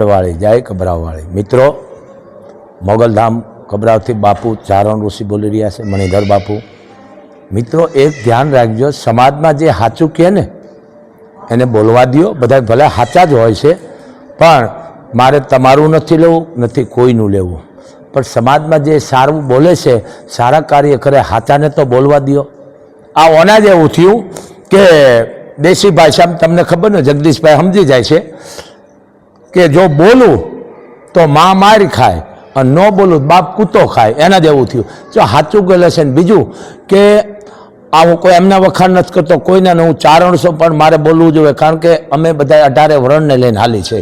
વાળી જય, કબરાવાળી. મિત્રો, મોગલધામ કબરાવથી બાપુ ચારણ ઋષિ બોલી રહ્યા છે, મણિધર બાપુ. મિત્રો, એક ધ્યાન રાખજો, સમાજમાં જે સાચું કહે ને, એને બોલવા દો બધા ભલે સાચા જ હોય છે, પણ મારે તમારું નથી લેવું, નથી કોઈનું લેવું. પણ સમાજમાં જે સારું બોલે છે, સારા કાર્ય કરે, સાચાને તો બોલવા દ્યો. આ ઓના જ એવું થયું કે દેશી ભાષામાં તમને ખબર ને, જગદીશભાઈ સમજી જાય છે કે જો બોલું તો મા માર ખાય અને ન બોલું બાપ કૂતો ખાય. એના જેવું થયું. જો સાચું ગયેલું છે ને બીજું કે આવું કોઈ એમના વખાણ નથી કરતો, કોઈના હું ચારણસો પણ મારે બોલવું જોઈએ, કારણ કે અમે બધા અઢારે વરણને લઈને હાલી છે.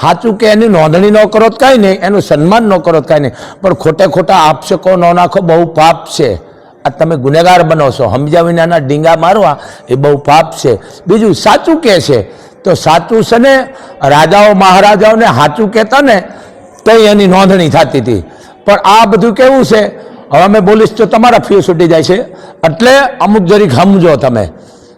સાચું કે એની નોંધણી ન કરો તો કાંઈ નહીં, એનું સન્માન ન કરો તો કાંઈ નહીં. પણ ખોટે ખોટા આપશકો ન નાખો, બહુ પાપ છે. આ તમે ગુનેગાર બનો છો. સમજ્યા વિનાના ડીંગા મારવા એ બહુ પાપ છે. બીજું સાચું કહે છે તો સાચું છે ને? રાજાઓ, મહારાજાઓને સાચું કહેતા ને તો એની નોંધણી થતી હતી. પણ આ બધું કેવું છે? હવે અમે બોલીશ તો તમારા ફી છૂટી જાય છે. એટલે અમુક જરીક સમજો તમે.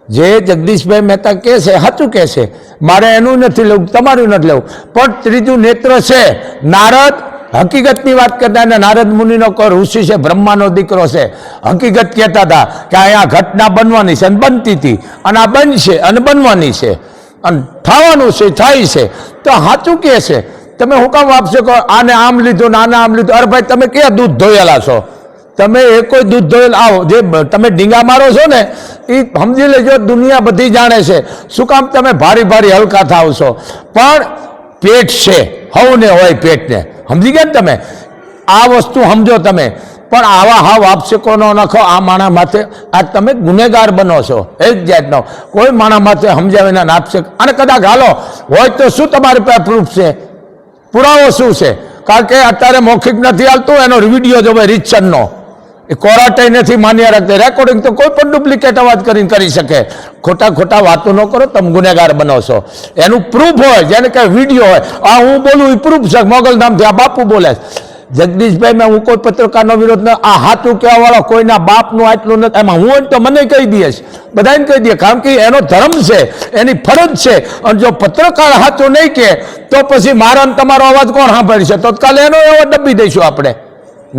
જે જગદીશભાઈ મહેતા કહે છે, સાચું કહે છે. મારે એનું નથી લેવું, તમારું નથી લેવું. પણ ત્રીજું નેત્ર છે, નારદ, હકીકતની વાત કરતા અને નારદ મુનિનો કર ઋષિ છે, બ્રહ્માનો દીકરો છે. હકીકત કહેતા હતા કે અહીંયા ઘટના બનવાની છે અને બનતી હતી. અને આ બનશે અને બનવાની છે. અને થવાનું છે થાય છે? તો સાચું કહે છે, તમે હું કામ આપશો કહો આને આમ લીધું ને આને આમ લીધું? અરે ભાઈ, તમે ક્યાં દૂધ ધોયેલા છો? તમે એ કોઈ દૂધ ધોયેલા, આવો, જે તમે ડીંગા મારો છો ને એ સમજી લેજો, દુનિયા બધી જાણે છે. શું કામ તમે ભારી ભારી હલકા થાવ છો? પણ પેટ છે, હવને હોય પેટને. સમજી ગયા ને તમે? આ વસ્તુ સમજો તમે. પણ આવા હાવ આપશકો ન નખો આ માણા માથે, આ તમે ગુનેગાર બનો છો, એક જાતનો. કોઈ માણા માથે સમજાવે ના આપશે. અને કદાચ હાલો, હોય તો શું તમારી પાસે પ્રૂફ છે? પુરાવો શું છે? કારણ કે અત્યારે મૌખિક નથી આવતું એનો વીડિયો જોવે રીતસરનો. એ કોરાટે નથી માન્ય રાખતી. રેકોર્ડિંગ તો કોઈ પણ ડુપ્લિકેટ અવાજ કરીને કરી શકે. ખોટા ખોટા વાતો ન કરો, તમે ગુનેગાર બનો છો. એનું પ્રૂફ હોય, જેને કે વીડિયો હોય. આ હું બોલું એ પ્રૂફ છે. મોગલધામથી આ બાપુ બોલે. જગદીશભાઈ, મેં હું કોઈ પત્રકારનો વિરોધ ન આ હાથું કહેવાવાળો કોઈના બાપનું આટલું નથી એમાં હું તો મને કહી દઈશ બધાને કહી દઈએ, કારણ કે એનો ધર્મ છે, એની ફરજ છે. અને જો પત્રકાર હાથું નહીં કહે, તો પછી મારા તમારો અવાજ કોણ સાંભળશે? તત્કાલ કાલે એનો એવો ડબ્બી દઈશું આપણે.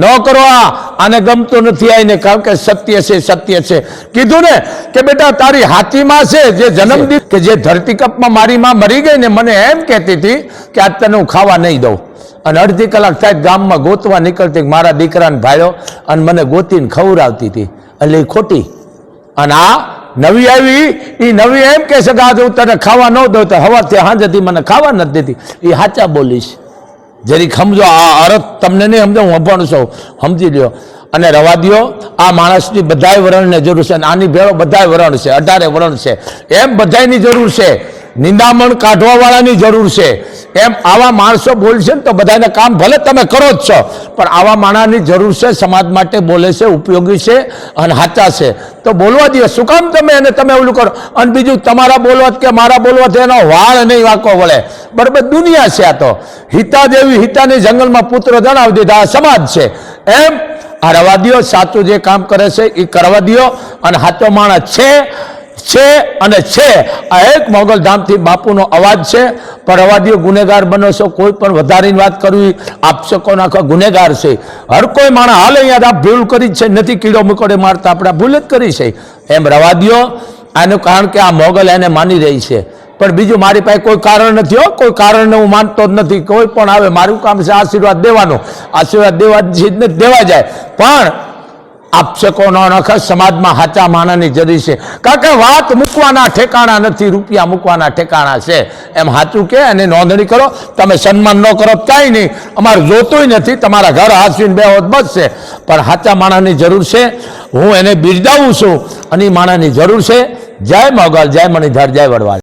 ન કરો આ આને ગમતું નથી આવીને કારણ કે સત્ય છે સત્ય છે. કીધું ને કે બેટા, તારી હાથીમાં છે જે જન્મદિન કે જે ધરતીકપમાં મારી માં મરી ગઈ ને મને એમ કહેતી હતી કે આજ તને હું ખાવા નહીં દઉં. અને અડધી કલાક થાય ગામમાં ગોતવા નીકળતી મારા દીકરાને ભાઈઓ અને મને ગોતીને ખવડાવતી હતી. એટલે ખોટી. અને આ નવી આવી એ નવી એમ કે છે કે આજે હું તને ખાવા ન દઉં તો હવાથી સાંજથી મને ખાવા નથી દેતી. એ સાચા બોલીશ. જરીક સમજો આ અર્થ તમને નહીં સમજો હું પણ છું. સમજી લ્યો. અને રવા દ્યો, આ માણસની બધાય વરણને જરૂર છે. આની ભેળો બધાય વરણ છે, અઢારે વરણ છે. એમ બધાયની જરૂર છે. નિંદામણ કાઢવાવાળાની જરૂર છે. એમ આવા માણસો બોલશે ને તો બધાને કામ ભલે તમે કરો જ છો, પણ આવા માણસની જરૂર છે, સમાજ માટે બોલે છે, ઉપયોગી છે અને સાચા છે. તો બોલવા દો શું કામ તમે? એને તમે ઓલું કરો. અને બીજું, તમારા બોલવાથી કે મારા બોલવાથી એનો વાળ નહીં વાંકો વળે. બરાબર દુનિયા છે આ તો. હિતા દેવી હિતાની જંગલમાં પુત્ર જણાવી દીધા, આ સમાજ છે. એમ આ રવા દો સાચું જે કામ કરે છે એ કરવા દો અને સાચો માણસ છે છે અને છે. આ એક મોગલધામથી બાપુનો અવાજ છે, પણ અવાદીઓ ગુનેગાર બનો છો, કોઈ પણ વધારીની વાત કરવી આપશકો નાખો ગુનેગાર છે. હર કોઈ માણસ, હાલ અહીંયા આ ભૂલ કરી છે, નથી કીડો મકોડે મારતા, આપણે ભૂલ જ કરી છે. એમ રવા દ્યો આનું કારણ કે આ મોગલ એને માની રહી છે. પણ બીજું મારી પાસે કોઈ કારણ નથી, હો. કોઈ કારણને હું માનતો જ નથી. કોઈ પણ આવે, મારું કામ છે આશીર્વાદ દેવાનો. આશીર્વાદ દેવા જ દેવા જાય. પણ આપશકો કોનો નખ, સમાજમાં હાચા માણાની જરૂર છે. કારણ કે વાત મૂકવાના ઠેકાણા નથી, રૂપિયા મૂકવાના ઠેકાણા છે. એમ સાચું કે અને નોંધણી કરો, તમે સન્માન ન કરો કાંઈ નહીં. અમારે જોતું નથી, તમારા ઘર હાસીને બે હોત બચશે પણ હાચા માણાની જરૂર છે. હું એને બિરદાવું છું અને એ માણાની જરૂર છે. જય મોગલ, જય મણિધર, જય વડવાલ.